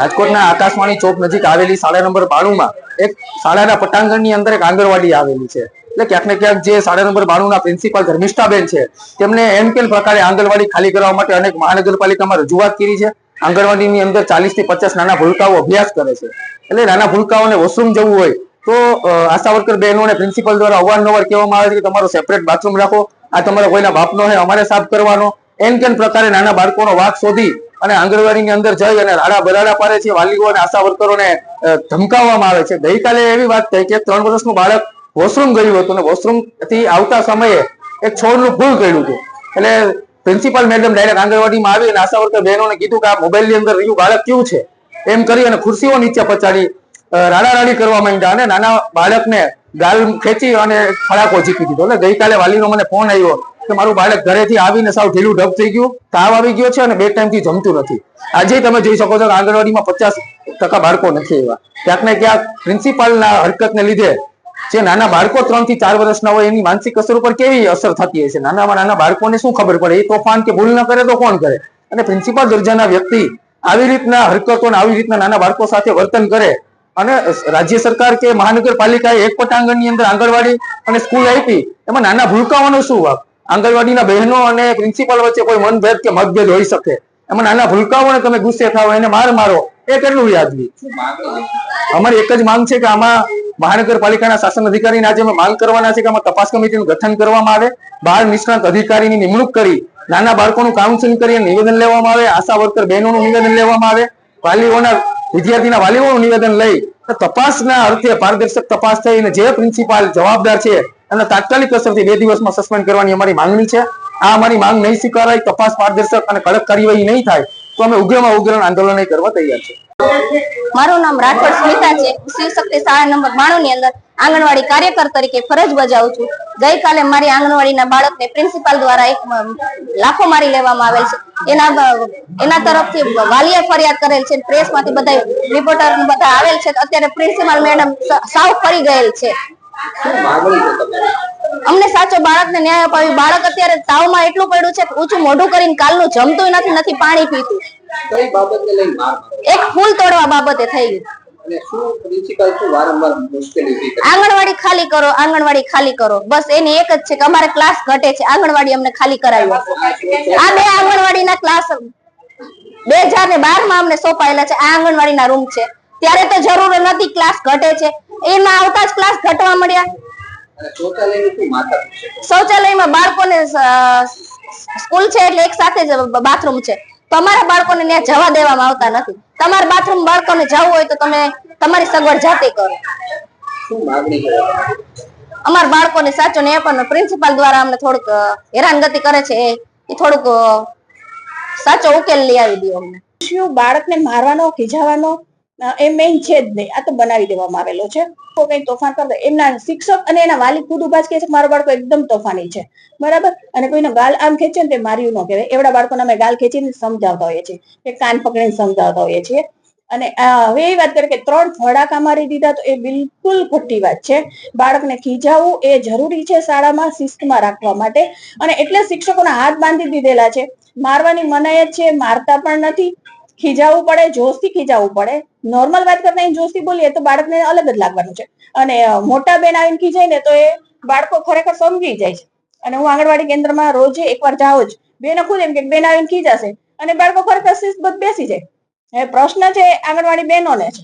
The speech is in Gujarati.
રાજકોટના આકાશવાણી ચોક નજીક આવેલી શાળા નંબર બાણુંમાં એક શાળાના પટાંગણની અંદર એક આંગણવાડી આવેલી છે. એટલે ક્યાંક ને ક્યાંક જે શાળા નંબર બાણુંના પ્રિન્સિપાલ ધર્મિષ્ઠાબેન છે, તેમને એમ કેમ પ્રકારે આંગણવાડી ખાલી કરવા માટે અનેક મહાનગરપાલિકામાં રજૂઆત કરી છે. આંગણવાડીની અંદર ચાલીસથી પચાસ નાના ભૂલકાઓ અભ્યાસ કરે છે. એટલે નાના ભૂલકાઓને વોશરૂમ જવું હોય તો આશા વર્કર બહેનોને પ્રિન્સિપલ દ્વારા અવારનવાર કહેવામાં આવે છે કે તમારો સેપરેટ બાથરૂમ રાખો. આ તમારા કોઈના બાપનો છે અમારે સાફ કરવાનો. એમ કેમ પ્રકારે નાના બાળકોનો વાક શોધી અને આંગણવાડીની અંદર જઈ અને રાડા બરાડા પાડે છે, વાલીઓ અને આશા વર્કરોને ધમકાવવામાં આવે છે. ગઈકાલે એવી વાત થઈ કે ત્રણ વર્ષનું બાળક વોશરૂમ ગયું હતું અને વોશરૂમથી આવતા સમયે એક છોડનું ભૂલ કર્યું હતું. એટલે પ્રિન્સિપાલ મેડમ ડાયરેક્ટ આંગણવાડીમાં આવી અને આશા વર્કર બહેનોને કીધું કે આ મોબાઈલની અંદર રહ્યું, બાળક કયું છે? એમ કરી અને ખુરશીઓ નીચે પચાડી રાડા રાડી કરવા માંડ્યા અને નાના બાળકને ગાલ ખેંચી અને ફળાકો જીતી દીધો. એટલે ગઈકાલે વાલીનો મને ફોન આવ્યો કે મારું બાળક ઘરેથી આવીને સાવ ઢીલું ઢબ થઈ ગયું, તાવ આવી ગયો છે અને બે ટાઈમથી જમતું નથી. આજે તમે જોઈ શકો છો કે આંગણવાડીમાં પચાસ બાળકો નથી એવા. ક્યાંક ને ક્યાંક પ્રિન્સિપાલના હરકતને લીધે જે નાના બાળકો ત્રણથી ચાર વર્ષના હોય એની માનસિક અસર ઉપર કેવી અસર થતી હશે નાનામાં નાના બાળકોને શું ખબર પડે? એ તોફાન કે ભૂલ ન કરે તો કોણ કરે? અને પ્રિન્સિપાલ દરજાના વ્યક્તિ આવી રીતના હરકતો આવી રીતના નાના બાળકો સાથે વર્તન કરે અને રાજ્ય સરકાર કે મહાનગરપાલિકાએ એક પટાંગણની અંદર આંગણવાડી અને સ્કૂલ આપી, એમાં નાના ભૂલકાઓનો શું વાક આંગણવાડીના બહેનો અને પ્રિન્સિપાલ વચ્ચે કોઈ મનભેદ કે મતભેદ હોઈ શકે. એમાં નાના ભૂલકાઓને તમે ગુસ્સે થાવ એને માર મારો. એ કેટલું વ્યાજબી. અમારી એક જ માંગ છે કે આમાં મહાનગરપાલિકાના શાસન અધિકારીને આજે અમે માંગ કરવાના છે કે આમાં તપાસ કમિટીનું ગઠન કરવામાં આવે. બાળ નિષ્ણાંત અધિકારીની નિમણૂક કરી, નાના બાળકોનું કાઉન્સિલિંગ કરી અને નિવેદન લેવામાં આવે. આશા વર્કર બહેનોનું નિવેદન લેવામાં આવે. વાલીઓના, વિદ્યાર્થીના વાલીઓનું નિવેદન લઈ. તપાસના અર્થે પારદર્શક તપાસ થઈ અને જે પ્રિન્સિપાલ જવાબદાર છે એને તાત્કાલિક અસરથી બે દિવસમાં સસ્પેન્ડ કરવાની અમારી માંગણી છે. આ અમારી માંગ નહીં સ્વીકારાય, તપાસ પારદર્શક અને કડક કાર્યવાહી નહીં થાય, તો અમે ઉગ્રમાં ઉગ્ર આંદોલન કરવા તૈયાર છે મારું નામ રાઠોડ સ્મિતા છે. શિવશક્તિ શાળા નંબર બાણું ની અંદર આંગણવાડી કાર્યકર તરીકે ફરજ બજાવું છું. ગઈકાલે મારી આંગણવાડીના બાળકને પ્રિન્સિપાલ દ્વારા એક લાખો મારી લેવામાં આવેલ છે. એના એના તરફથી વાલીએ ફરિયાદ કરેલ છે. પ્રેસમાંથી બધા રિપોર્ટર બધા આવેલ છે. અત્યારે પ્રિન્સિપાલ મેડમ સાવ ફરી ગયેલ છે. અમને સાચો બાળકને ન્યાય અપાવી બાળક અત્યારે તાવમાં એટલું પડ્યું છે ઊંચું મોઢું કરીને કાલનું જમતું નથી નથી પાણી પીતું. એક ફૂલ તોડવા બાબતે થઈ આંગણવાડી ખાલી કરો આંગણવાડી ખાલી કરો. બસ એની એક જ છે કે અમારે ક્લાસ ઘટે છે. આંગણવાડી અમને ખાલી કરાવી આ બે આંગણવાડીના ક્લાસ બે હજાર ને બારમાં અમને સોંપાયેલા છે. આ આંગણવાડીના રૂમ છે. ત્યારે તો જરૂર નથી ક્લાસ ઘટે છે. એમાં આવતા જ ક્લાસ ઘટવા મળ્યા. અને શૌચાલયનું શું માથા છે? શૌચાલયમાં બાળકોને સ્કૂલ છે એટલે એક સાથે જ બાથરૂમ છે. તો અમારા બાળકોને ત્યાં જવા દેવામાં આવતા નથી. તમારા બાથરૂમ બાળકોને જવું હોય તો તમે તમારી સગવડ જાતે કરો. શું અમારા બાળકોને સાચો ન્યાય પણ પ્રિન્સિપાલ દ્વારા અમને થોડુંક હેરાનગતિ કરે છે એ. થોડુંક સાચો ઉકેલ લઈ આવી દો અમને. શું બાળકને મારવાનો ખીજાવાનો એ મેઇન છે જ નહીં. આ તો બનાવી દેવામાં આવેલો છે. તો કઈ તોફાન કરતો એમના શિક્ષક અને એના વાલી ખુદ ઊભા જ કહે છે મારો બાળકો એકદમ તોફાની છે. બરાબર? અને કોઈનો ગાલ આમ ખેંચે ને તે માર્યું ન કહેવાય. એવડા બાળકોને અમે ગાલ ખેંચીને સમજાવતા હોઈએ છીએ. કે કાન પકડીને સમજાવતા હોઈએ છીએ. અને હવે એ વાત કરીએ કે ત્રણ ફડાકા મારી દીધા તો એ બિલકુલ ખોટી વાત છે. બાળકને ખીજાવવું એ જરૂરી છે શાળામાં શિસ્તમાં રાખવા માટે. અને એટલે શિક્ષકોના હાથ બાંધી દીધેલા છે. મારવાની મનાય છે, મારતા પણ નથી. ખીજાવવું પડે, જોશથી ખીજાવવું પડે. નોર્મલ વાત કરતા અહીં જોશથી બોલીએ તો બાળકને અલગ જ લાગવાનું છે. અને મોટા બેન આવીને ખીજાય ને તો એ બાળકો ખરેખર સમજી જાય છે. અને હું આંગણવાડી કેન્દ્રમાં રોજે એકવાર જાઉં જ, બેન ખુદ એમ કે બેન આવીને ખીજાશે. અને બાળકો ખરેખર શિસ્તબદ્ધ બેસી જાય. એ પ્રશ્ન છે આંગણવાડી બહેનોને છે